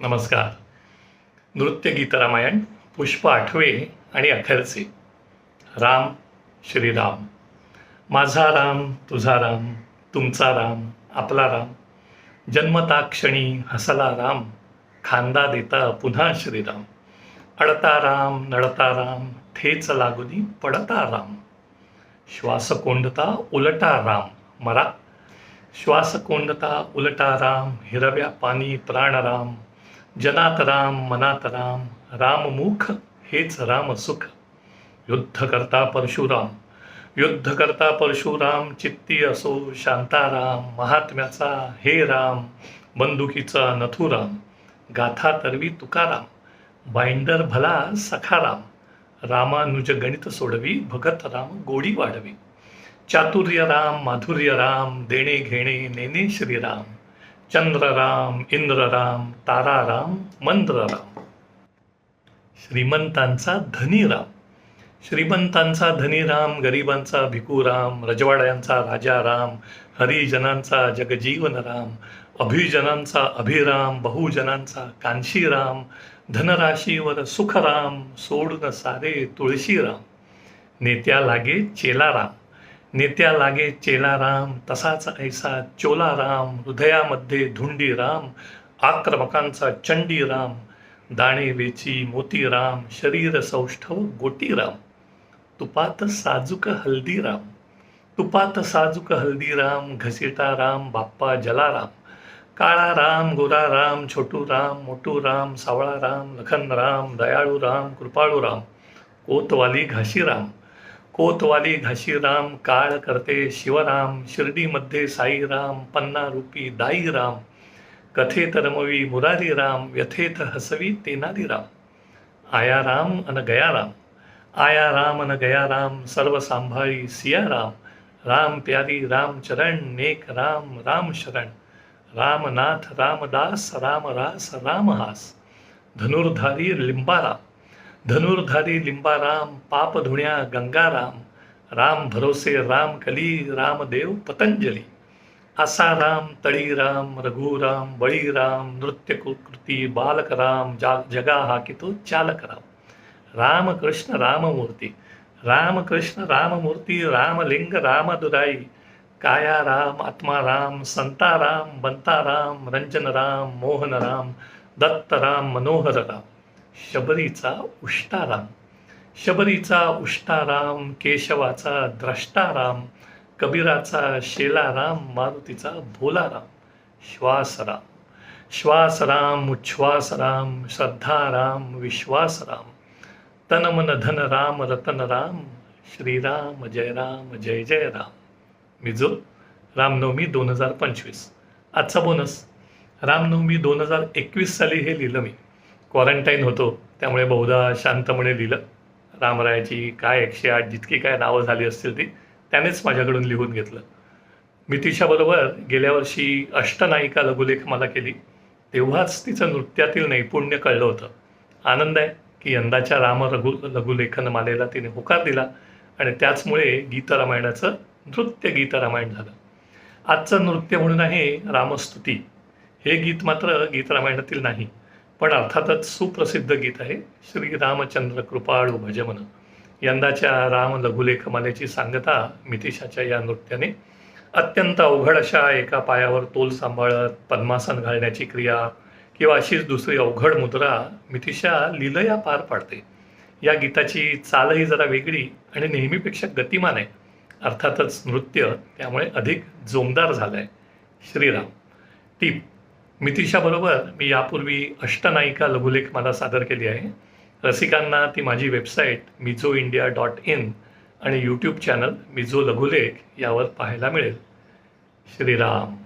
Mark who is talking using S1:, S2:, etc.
S1: नमस्कार. नृत्य गीत रामायण पुष्प आठवे आणि अखेरचे. राम श्रीराम. माझा राम तुझा राम तुमचा राम आपला राम. जन्मता क्षणी हसला राम खांदा देता पुन्हा श्रीराम. अडता राम नडता राम ठेच लागुनी पडता राम. श्वास कोंडता उलटा राम मरा. श्वास कोंडता उलटा राम हिरव्या पाणी प्राणराम जनात राम मनात राम राममुख हेच राम सुख युद्ध करता परशुराम युद्ध करता परशुराम चित्ती असो शांताराम महात्म्याचा हे राम बंदुकीचा नथुराम गाथा तरवी तुकाराम बाइंडर भला सखाराम रामानुज गणित सोडवी भगत राम गोडी वाढवी. चातुर्य राम माधुर्य राम देणे घेणे नेने श्रीराम. चंद्रराम इंद्रराम ताराराम राम राम श्रीमंतांचा धनी राम श्रीमंतांचा धनी राम गरिबांचा भिकूराम रजवाड्यांचा राजा राम हरिजनांचा जगजीवन राम अभिजनांचा अभिराम बहुजनांचा कांशीराम धनराशीवर सुखराम सोडून सारे तुळशीराम. नेत्या लागे चेलाराम. नेत्या लागे चेलाराम तसाच ऐसा चोलाराम हृदयामध्ये धुंडी राम आक्रमकांचा चंडीराम दाणे वेची मोतीराम शरीर सौष्ठव गोटीराम तुपात साजूक हल्दीराम तुपात साजूक हल्दीराम घसिटा राम बाप्पा जलाराम काळा राम गोरा राम छोटू राम मोटू राम सावळा राम लखन राम दयाळू राम कृपाळू राम कोतवाली घाशीराम कोतवाली घाशीराम काळ करते शिवराम शिर्डीमध्ये साईराम पन्ना रूपी दाईराम कथेत रमवी मुरारी राम व्यथेत हसवी तेनाली राम आया राम अन गया राम आया राम अन गया राम सर्व सांभाळी सिया राम राम प्यारी राम चरण नेक राम राम शरण. रामनाथ रामदास राम रास रामहास. धनुर्धारी लिंबाराम. धनुर्धारी लिंबाराम पाप धुण्या गंगाराम राम भरोसे राम कली रामदेव पतंजली असा राम तळीराम रघुराम बळीराम नृत्यकृती बालकराम जा जगा हा की तो चालकराम रामकृष्ण राममूर्ती रामकृष्ण राममूर्ती रामलिंग रामदुराई काया राम आत्मा राम संताराम बंताराम रंजनराम मोहनराम दत्तराम मनोहर राम शबरीचा उष्टाराम. शबरीचा उष्टाराम केशवाचा द्रष्टाराम कबीराचा शेलाराम मारुतीचा भोलाराम. श्वासराम. श्वासराम उच्छ्वासराम श्रद्धाराम विश्वासराम. तन मन धन राम रतन राम श्रीराम जय राम जय जय राम मिजो रामनवमी दोन हजार पंचवीस. आजचा बोनस. रामनवमी दोन हजार एकवीस साली हे लिहिलं मी. क्वारंटाईन होतो त्यामुळे बहुधा शांतपणे लिहिलं. रामरायाची काय एकशे आठ जितकी काय नावं झाली असतील ती त्यानेच माझ्याकडून लिहून घेतलं. मी तिच्याबरोबर गेल्या वर्षी अष्टनायिका लघुलेख मला केली. तेव्हाच तिचं नृत्यातील नैपुण्य कळलं होतं. आनंद आहे की यंदाच्या राम रघु लघुलेखन मालेला तिने होकार दिला आणि त्याचमुळे गीतरामायणाचं नृत्य गीतरामायण झालं. आजचं नृत्य म्हणून आहे रामस्तुती. हे गीत मात्र गीतरामायणातील नाही. पण अर्थातच सुप्रसिद्ध गीत आहे. श्री रामचंद्र कृपाळू भजमन. यंदाच्या राम लघुलेखमालेची सांगता मितिशाच्या या नृत्याने. अत्यंत अवघड अशा एका पायावर तोल सांभाळत पद्मासन घालण्याची क्रिया किंवा अशीच दुसरी अवघड मुद्रा मितिशा लिलया पार पाडते. या गीताची चालही जरा वेगळी आणि नेहमीपेक्षा गतिमान आहे. अर्थातच नृत्य त्यामुळे अधिक जोमदार झालं आहे श्रीराम. टीप. मितिशाबरोबर मी यापूर्वी अष्टनायिका लघुलेख मला सादर केली आहे. रसिकांना ती माझी website Mizo India dot in आणि यूट्यूब चॅनल मिझो लघुलेख यावर पाहायला मिळेल. श्रीराम.